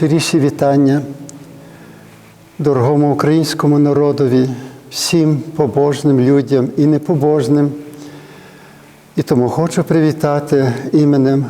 Найщиріші вітання дорогому українському народові, всім побожним людям і непобожним. І тому хочу привітати іменем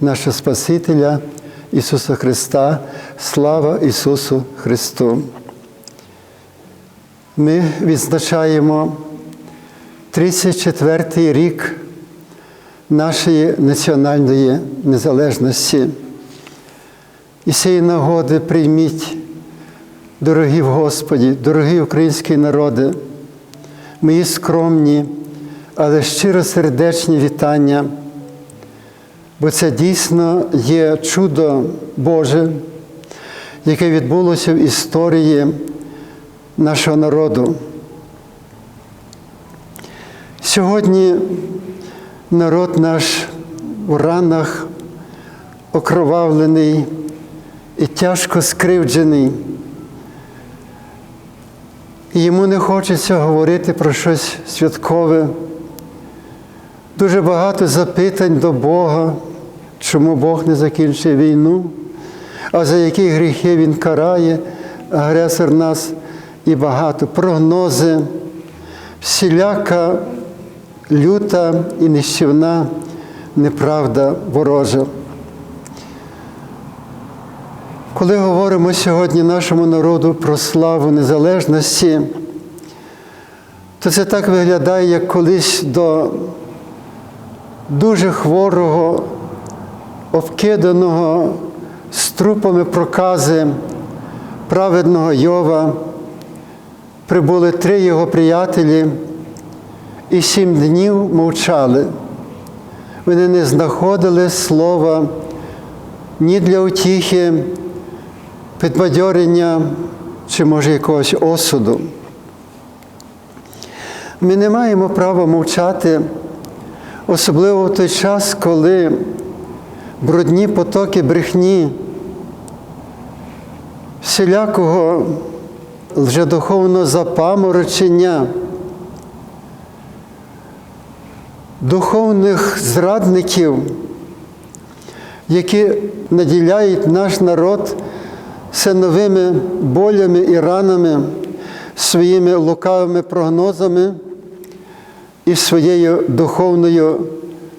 нашого Спасителя Ісуса Христа. Слава Ісусу Христу! Ми відзначаємо 34-й рік нашої національної незалежності. І цієї нагоди прийміть, дорогі в Господі, дорогі українські народи, мої скромні, але щиросердечні вітання, бо це дійсно є чудо Боже, яке відбулося в історії нашого народу. Сьогодні народ наш у ранах окровавлений і тяжко скривджений. І йому не хочеться говорити про щось святкове. Дуже багато запитань до Бога, чому Бог не закінчив війну, а за які гріхи Він карає, агресор нас і багато прогнози, всіляка люта і нищівна неправда ворожа. Коли говоримо сьогодні нашому народу про славу незалежності, то це так виглядає, як колись до дуже хворого, обкиданого струпами прокази праведного Йова прибули три його приятелі і сім днів мовчали. Вони не знаходили слова ні для утіхи, підбадьорення чи, може, якогось осуду. Ми не маємо права мовчати, особливо в той час, коли брудні потоки брехні, всілякого лжедуховного запаморочення, духовних зрадників, які наділяють наш народ все новими болями і ранами, своїми лукавими прогнозами і своєю духовною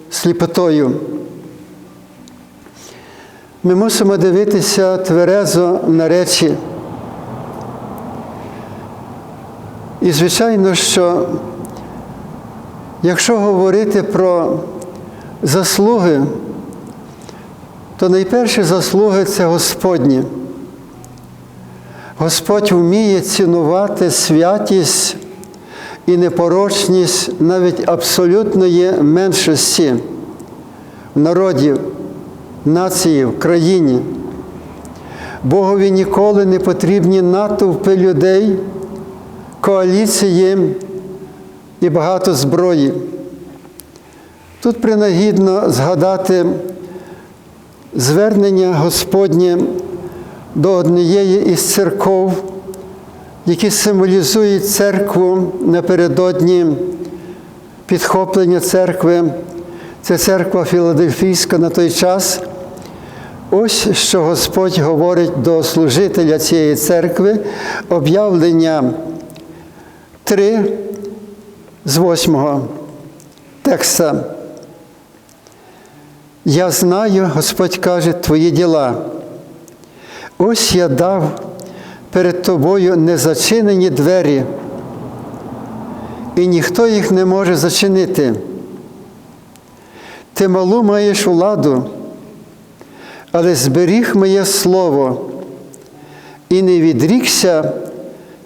сліпотою. Ми мусимо дивитися тверезо на речі. І, звичайно, що якщо говорити про заслуги, то найперші заслуги це Господні. Господь вміє цінувати святість і непорочність навіть абсолютної меншості в народі, нації, в країні. Богові ніколи не потрібні натовпи людей, коаліції і багато зброї. Тут принагідно згадати звернення Господнє до однієї із церков, які символізують церкву напередодні підхоплення церкви. Це церква Філадельфійська на той час. Ось що Господь говорить до служителя цієї церкви, об'явлення 3 з 8 текста. Я знаю, Господь каже, твої діла. Ось я дав перед тобою незачинені двері, і ніхто їх не може зачинити. Ти малу маєш владу, але зберіг моє слово і не відрікся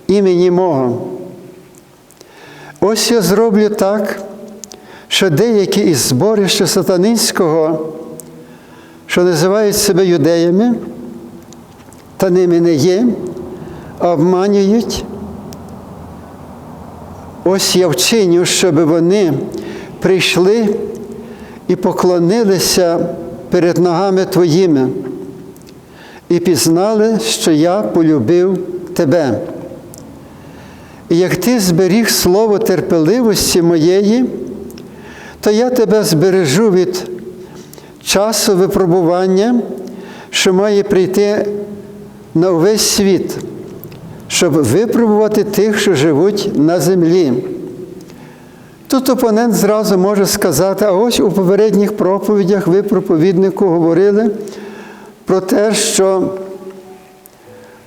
імені мого. Ось я зроблю так, що деякі із зборища сатанинського, що називають себе юдеями, та ними не є, обманюють. Ось я вчиню, щоб вони прийшли і поклонилися перед ногами Твоїми і пізнали, що я полюбив Тебе. І як ти зберіг слово терпеливості моєї, то я тебе збережу від часу випробування, що має прийти на увесь світ, щоб випробувати тих, що живуть на землі. Тут опонент зразу може сказати, а ось у попередніх проповідях ви проповіднику говорили про те, що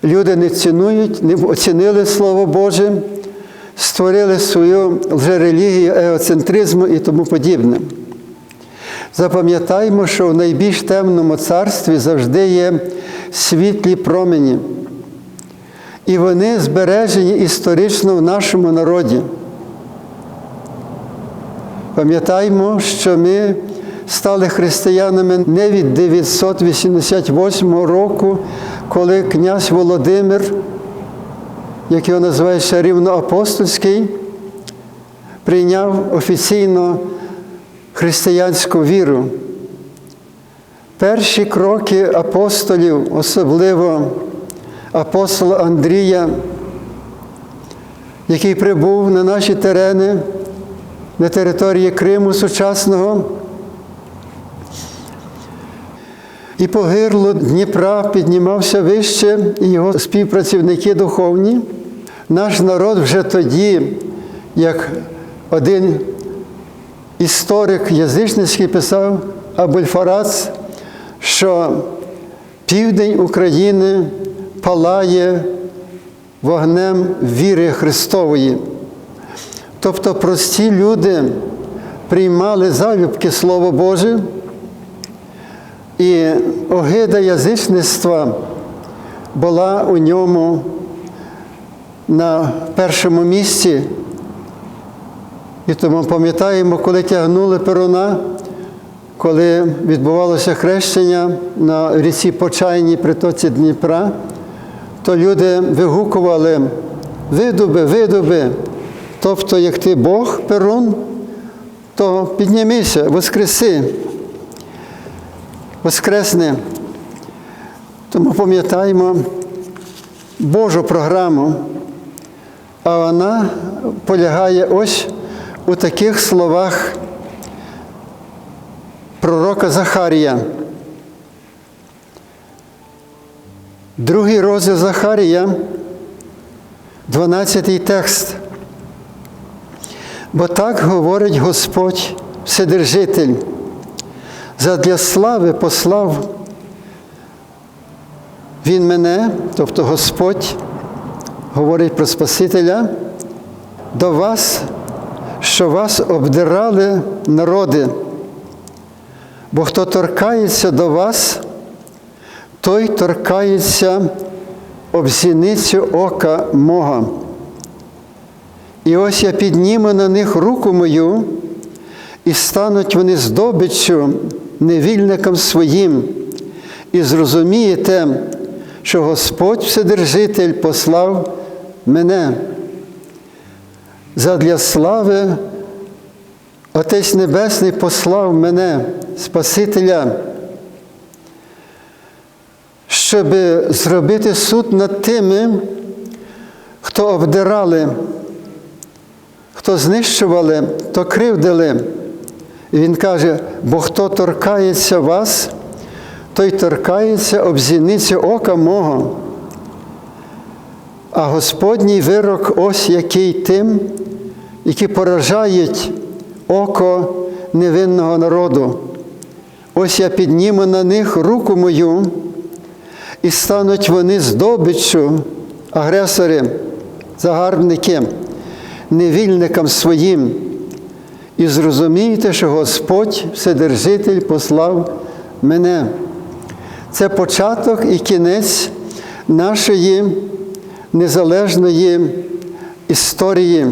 люди не цінують, не оцінили Слово Боже, створили свою лжерелігію, еоцентризму і тому подібне. Запам'ятаймо, що в найбільш темному царстві завжди є світлі промені. І вони збережені історично в нашому народі. Пам'ятаємо, що ми стали християнами не від 988 року, коли князь Володимир, як його називають ще рівноапостольський, прийняв офіційно християнську віру. Перші кроки апостолів, особливо апостола Андрія, який прибув на наші терени на території Криму сучасного, і по гирлу Дніпра піднімався вище, і його співпрацівники духовні. Наш народ вже тоді, як один історик язичницький писав Абульфарац, що південь України палає вогнем віри Христової. Тобто прості люди приймали залюбки Слово Боже, і огида язичництва була у ньому на першому місці. І тому пам'ятаємо, коли тягнули перуна, коли відбувалося хрещення на ріці Почайній притоці Дніпра, то люди вигукували видуби, видуби. Тобто, як ти Бог Перун, то піднімися, воскреси, воскресни. Тому пам'ятаємо Божу програму, а вона полягає ось у таких словах пророка Захарія. Другий розділ Захарія, 12 текст. Бо так говорить Господь Вседержитель, задля слави послав Він мене, тобто Господь, говорить про Спасителя, до вас, що вас обдирали народи, бо хто торкається до вас, той торкається об зіницю ока мого. І ось я підніму на них руку мою, і стануть вони здобиччю невільникам своїм, і зрозумієте, що Господь Вседержитель послав мене. Задля слави Отець Небесний послав мене, Спасителя, щоб зробити суд над тими, хто обдирали хто знищували, то кривдили. І він каже, бо хто торкається вас, той торкається об зіниці ока мого. А Господній вирок ось який тим, які поражають око невинного народу. Ось я підніму на них руку мою, і стануть вони здобиччю, агресори, загарбники невільникам своїм. І зрозумійте, що Господь Вседержитель послав мене. Це початок і кінець нашої незалежної історії.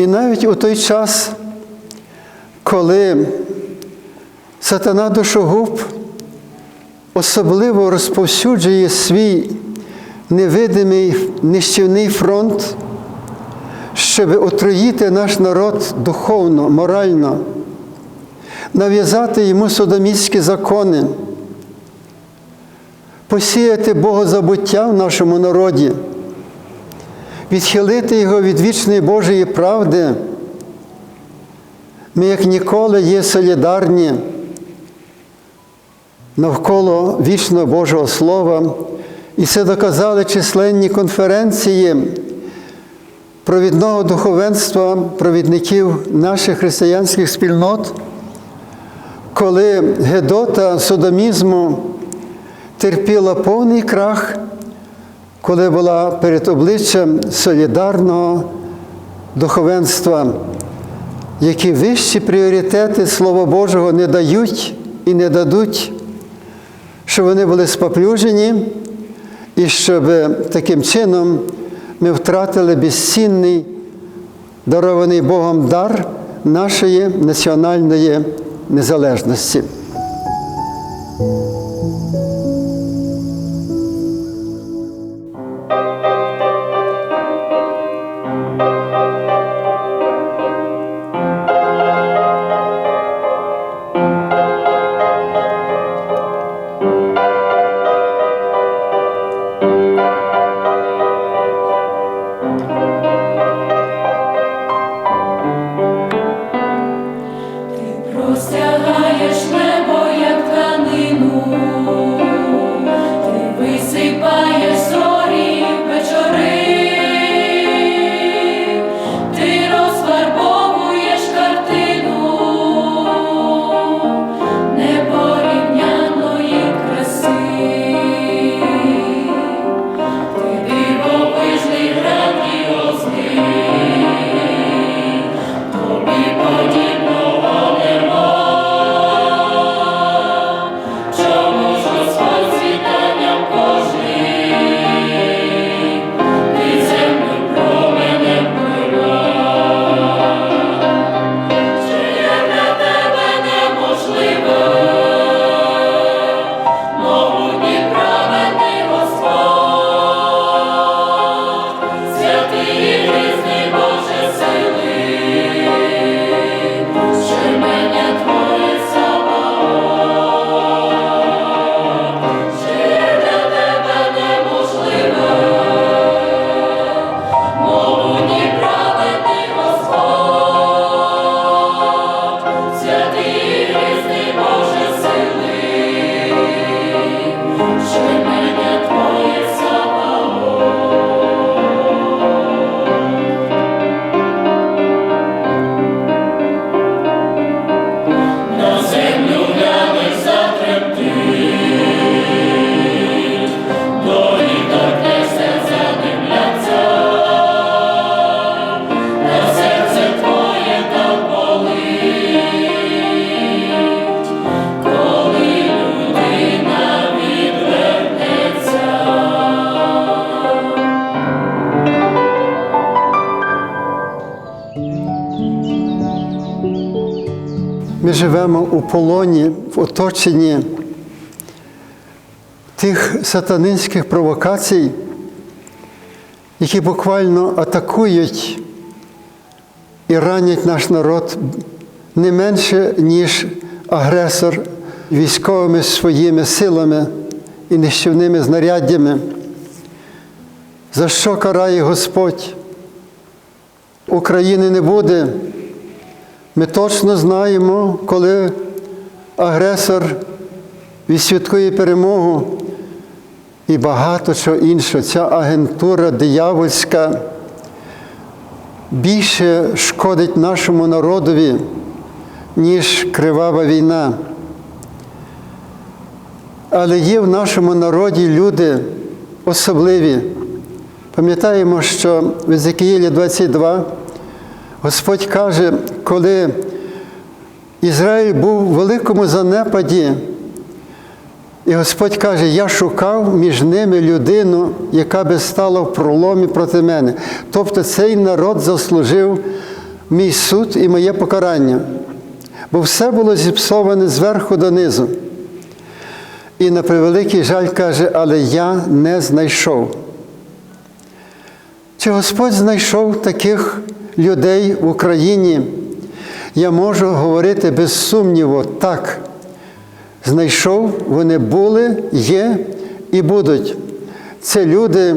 І навіть у той час, коли сатана душогуб особливо розповсюджує свій невидимий нищівний фронт, щоб отруїти наш народ духовно, морально, нав'язати йому содоміські закони, посіяти Богозабуття в нашому народі, відхилити його від вічної Божої правди. Ми, як ніколи, є солідарні навколо вічного Божого Слова. І це доказали численні конференції провідного духовенства, провідників наших християнських спільнот, коли Гедота содомізму терпіла повний крах, коли була перед обличчям солідарного духовенства, які вищі пріоритети Слова Божого не дають і не дадуть, щоб вони були споплюжені, і щоб таким чином ми втратили безцінний, дарований Богом дар нашої національної незалежності. У полоні, в оточенні тих сатанинських провокацій, які буквально атакують і ранять наш народ не менше, ніж агресор військовими своїми силами і нищівними знаряддями. За що карає Господь? України не буде. Ми точно знаємо, коли агресор відсвяткує перемогу і багато чого іншого. Ця агентура диявольська більше шкодить нашому народові, ніж кривава війна. Але є в нашому народі люди особливі. Пам'ятаємо, що в Езекіїлі 22 Господь каже, коли Ізраїль був у великому занепаді, і Господь каже, я шукав між ними людину, яка би стала в проломі проти мене. Тобто цей народ заслужив мій суд і моє покарання, бо все було зіпсоване зверху донизу. І на превеликий жаль каже, але я не знайшов. Чи Господь знайшов таких людей в Україні? Я можу говорити без сумніву, так. Знайшов, вони були, є і будуть. Це люди,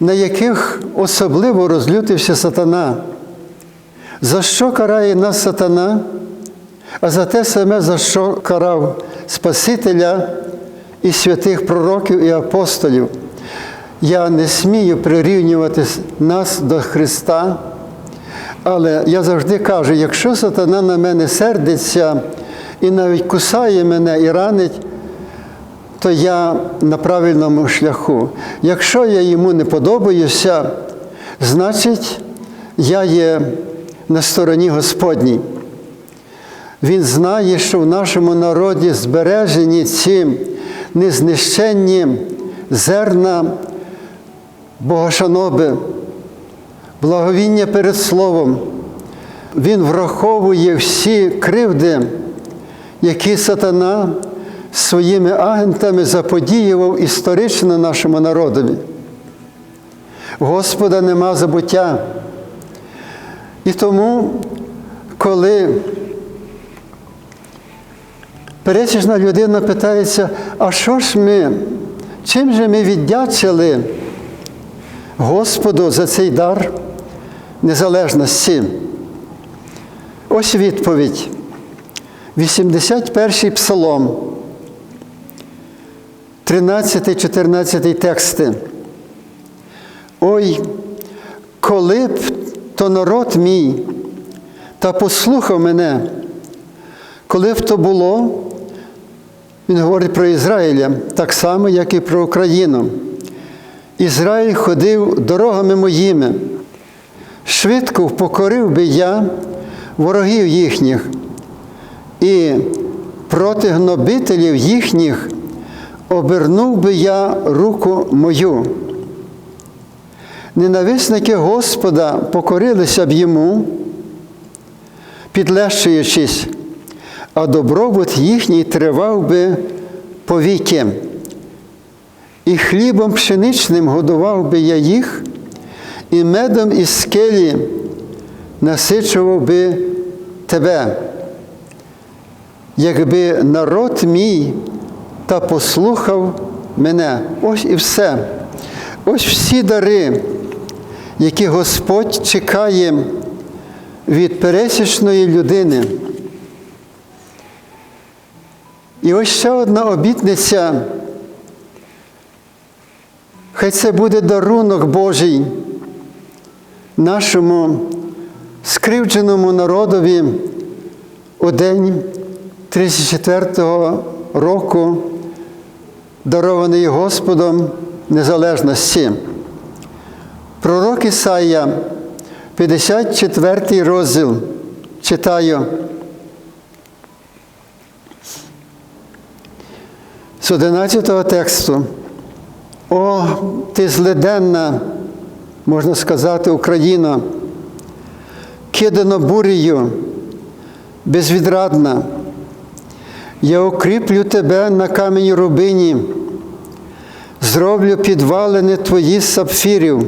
на яких особливо розлютився сатана. За що карає нас сатана? а за те саме, за що карав Спасителя і святих пророків і апостолів. Я не смію прирівнювати нас до Христа, але я завжди кажу, якщо сатана на мене сердиться і навіть кусає мене і ранить, то я на правильному шляху. Якщо я йому не подобаюся, значить я є на стороні Господній. Він знає, що в нашому народі збережені ці незнищенні зерна богошаноби, благовіння перед Словом. Він враховує всі кривди, які сатана своїми агентами заподіював історично нашому народові. Господа нема забуття. І тому, коли пересічна людина питається, а що ж ми, чим же ми віддячили Господу за цей дар незалежності? Ось відповідь. 81-й псалом, 13-14 тексти. Ой, коли б то народ мій та послухав мене, коли б то було, він говорить про Ізраїля, так само, як і про Україну. Ізраїль ходив дорогами моїми, швидко впокорив би я ворогів їхніх, і проти гнобителів їхніх обернув би я руку мою. Ненависники Господа покорилися б йому, підлещуючись, а добробут їхній тривав би повіки. І хлібом пшеничним годував би я їх, і медом із скелі насичував би тебе, якби народ мій та послухав мене. Ось і все. Ось всі дари, які Господь чекає від пересічної людини. І ось ще одна обітниця. Хай це буде дарунок Божий нашому скривдженому народові у день 34-го року, дарований Господом незалежності. Пророк Ісая, 54 розділ, читаю. З 11 тексту. О, ти злиденна, можна сказати, Україна, кидано бурею, безвідрадна. Я укріплю тебе на камені рубині, зроблю підвалини твої сапфірів,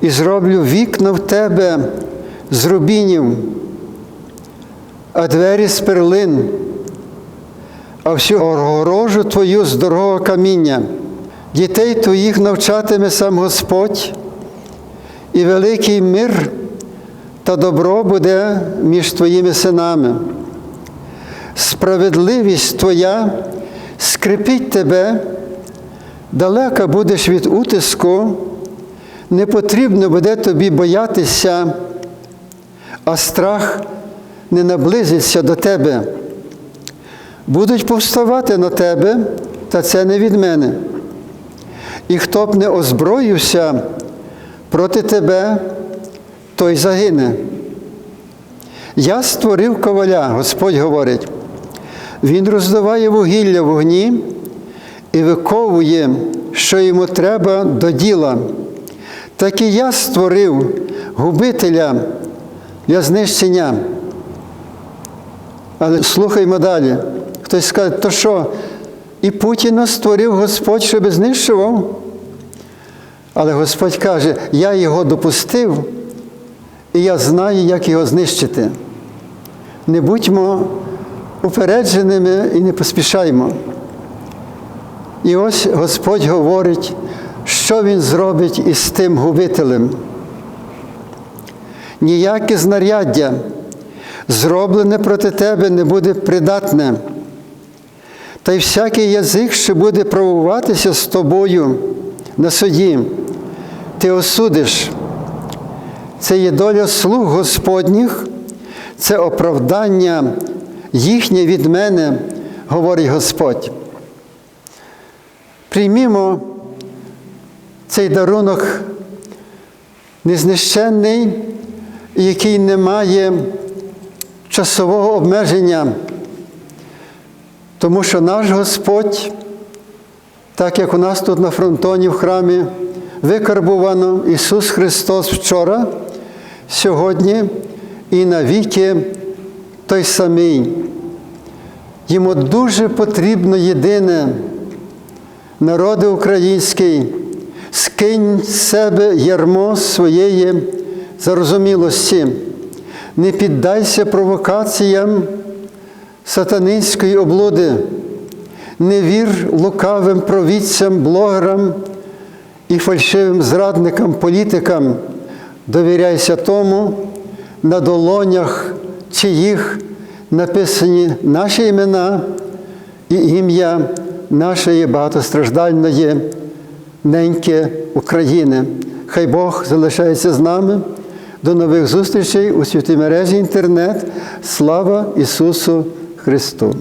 і зроблю вікна в тебе з рубінів, а двері з перлин, а всю огорожу твою з дорогого каміння. Дітей твоїх навчатиме сам Господь, і великий мир та добро буде між твоїми синами. Справедливість твоя скріпить тебе, далеко будеш від утиску, не потрібно буде тобі боятися, а страх не наблизиться до тебе. Будуть повставати на тебе, та це не від мене. І хто б не озброївся проти тебе, той загине. Я створив коваля, Господь говорить. Він роздаває вугілля вогні і виковує, що йому треба до діла. Так і я створив губителя для знищення. Але слухаймо далі. Хтось скаже, то що? І Путіна створив Господь, щоб знищував. Але Господь каже, я його допустив, і я знаю, як його знищити. Не будьмо упередженими і не поспішаймо. І ось Господь говорить, що Він зробить із тим губителем. Ніяке знаряддя зроблене проти тебе, не буде придатне. Та й всякий язик, що буде правуватися з тобою на суді, ти осудиш. Це є доля слуг Господніх, це оправдання їхнє від мене, говорить Господь. Приймімо цей дарунок незнищенний, який не має часового обмеження, тому що наш Господь, так як у нас тут на фронтоні в храмі викарбувано Ісус Христос вчора, сьогодні і навіки той самий. Йому дуже потрібно єдине, народи український, скинь з себе ярмо своєї зарозумілості, не піддайся провокаціям сатанинської облуди, не вір лукавим провідцям, блогерам і фальшивим зрадникам, політикам, довіряйся тому, на долонях чиїх написані наші імена і ім'я нашої багатостраждальної неньки України. Хай Бог залишається з нами. До нових зустрічей у святій мережі інтернет. Слава Ісусу Христу!